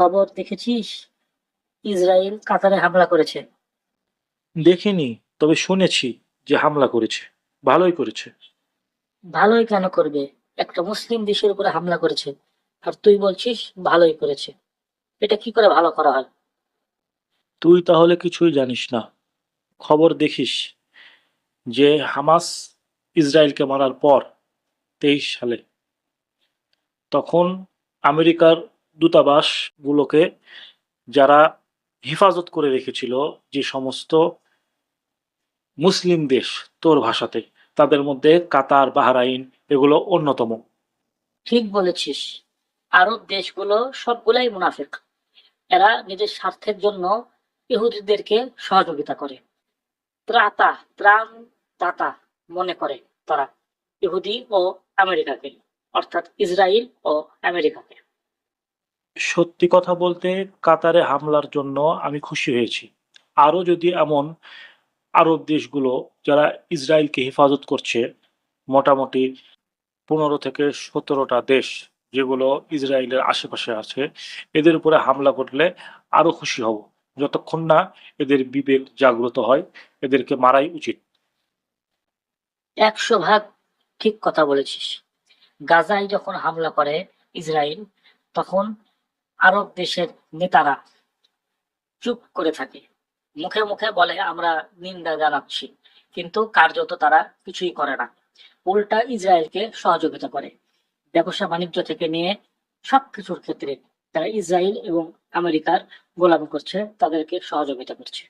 খবর দেখেছিস? ইসরায়েল কাতারে হামলা করেছে। দেখিনি তবে শুনেছি যে হামলা করেছে। ভালোই করেছে। ভালোই কেন করবে? একটা মুসলিম দেশের উপরে হামলা করেছে। আর তুই বলছিস ভালোই করেছে। এটা কি করে ভালো করা হয়? তুই তাহলে কিছুই জানিস না। খবর দেখিস যে হামাস ইসরায়েলকে মারার পর তেইশ সালে তখন আমেরিকার দূতাবাসগুলোকে যারা হেফাজত করে রেখেছিল যে সমস্ত মুসলিম দেশ তোর ভাষাতে, তাদের মধ্যে কাতার, বাহরাইন এগুলো অন্যতম। ঠিক বলেছিস। আরব দেশগুলো সবগুলাই মুনাফেক। এরা নিজের স্বার্থের জন্য ইহুদিদেরকে সহযোগিতা করে। ত্রাতা ত্রাণ দাতা মনে করে তারা, ইহুদি ও আমেরিকাকে, অর্থাৎ ইসরায়েল ও আমেরিকাকে। সত্যি কথা বলতে কাতারে হামলার জন্য আমি খুশি হয়েছি। আরও যদি এমন আরব দেশগুলো যারা ইসরায়েলকে হেফাজত করছে, মোটামুটি পনেরো থেকে সতেরোটা দেশ যেগুলো ইসরায়েলের আশেপাশে আছে, এদের উপরে হামলা করলে আরও খুশি হব। যতক্ষণ না এদের বিবেক জাগ্রত হয়, এদেরকে মারাই উচিত। একশো ভাগ ঠিক কথা বলেছিস। গাজায় যখন হামলা করে ইসরায়েল, তখন আরব দেশের নেতারা চুপ করে থাকে। মুখে মুখে বলে, আমরা নিন্দা জানাচ্ছি, কিন্তু কার্যত তারা কিছুই করে না। উল্টা ইসরায়েলকে সহযোগিতা করে। ব্যবসা বাণিজ্য থেকে নিয়ে সবকিছুর ক্ষেত্রে তারা ইসরায়েল এবং আমেরিকার গোলামি করছে, তাদেরকে সহযোগিতা করছে।